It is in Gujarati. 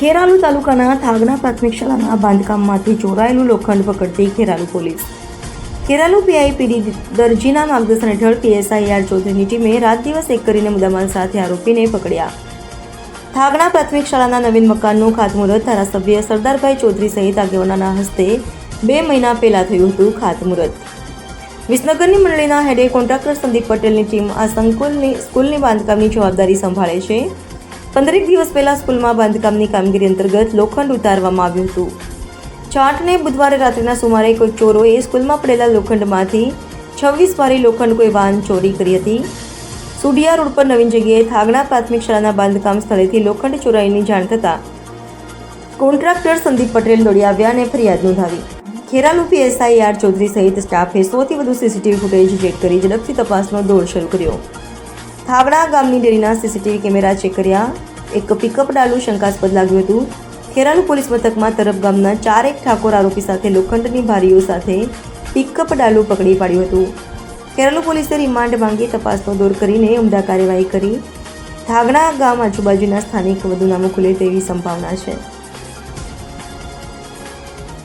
ખેરાલુ તાલુકાના થાગના પ્રાથમિક શાળાના બાંધકામમાંથી ચોરાયેલું લોખંડ પકડતી ખેરાલુ પોલીસ. ખેરાલુ પીઆઈપીડી દરજીના માર્ગદર્શન હેઠળ પીએસઆઈ આર ચૌધરીની ટીમે રાત દિવસ એક કરીને મુદ્દામાલ સાથે આરોપીને પકડ્યા. થાગના પ્રાથમિક શાળાના નવીન મકાનનું ખાતમુહૂર્ત ધારાસભ્ય સરદારભાઈ ચૌધરી સહિત આગેવાનોના હસ્તે બે મહિના પહેલા થયું હતું ખાતમુહૂર્ત. વિસનગરની મંડળીના હેડે કોન્ટ્રાક્ટર સંદીપ પટેલની ટીમ આ સંકુલની, સ્કૂલની બાંધકામની જવાબદારી સંભાળે છે. પંદરેક દિવસ પહેલા સ્કૂલમાં બાંધકામની કામગીરી અંતર્ગત લોખંડ ઉતારવામાં આવ્યું હતું. ચાર્ટને બુધવારે રાત્રિના સુમારે કોઈ ચોરોએ સ્કૂલમાં પડેલા લોખંડમાંથી છવ્વીસ વારી લોખંડ કોઈ વાહન ચોરી કરી હતી. સુડિયા રોડ પર નવીન જગ્યાએ થાગણા પ્રાથમિક શાળાના બાંધકામ સ્થળેથી લોખંડ ચોરાઈની જાણ થતાં કોન્ટ્રાક્ટર સંદીપ પટેલ દોડી આવ્યા અને ફરિયાદ નોંધાવી. ખેરાલુ પીએસઆઈ આર ચૌધરી સહિત સ્ટાફે સોથી વધુ સીસીટીવી ફૂટેજ ચેક કરી ઝડપથી તપાસનો દોર શરૂ કર્યો. થાગડા ગામની ડેરીના સીસીટીવી કેમેરા ચેક કર્યા. એક પિકઅપ ડાલું શંકાસ્પદ લાગ્યું હતું. ખેરાલુ પોલીસ મથકમાં તરફ ગામના ચારેક ઠાકોર આરોપી સાથે લોખંડની ભારીઓ સાથે પિકઅપ ડાલું પકડી પાડ્યું હતું. ખેરાલુ પોલીસે રિમાન્ડ માંગી તપાસનો દોર કરીને ઉમદા કાર્યવાહી કરી. થાગણા ગામ આજુબાજુના સ્થાનિક વધુ નામો ખુલે તેવી સંભાવના છે.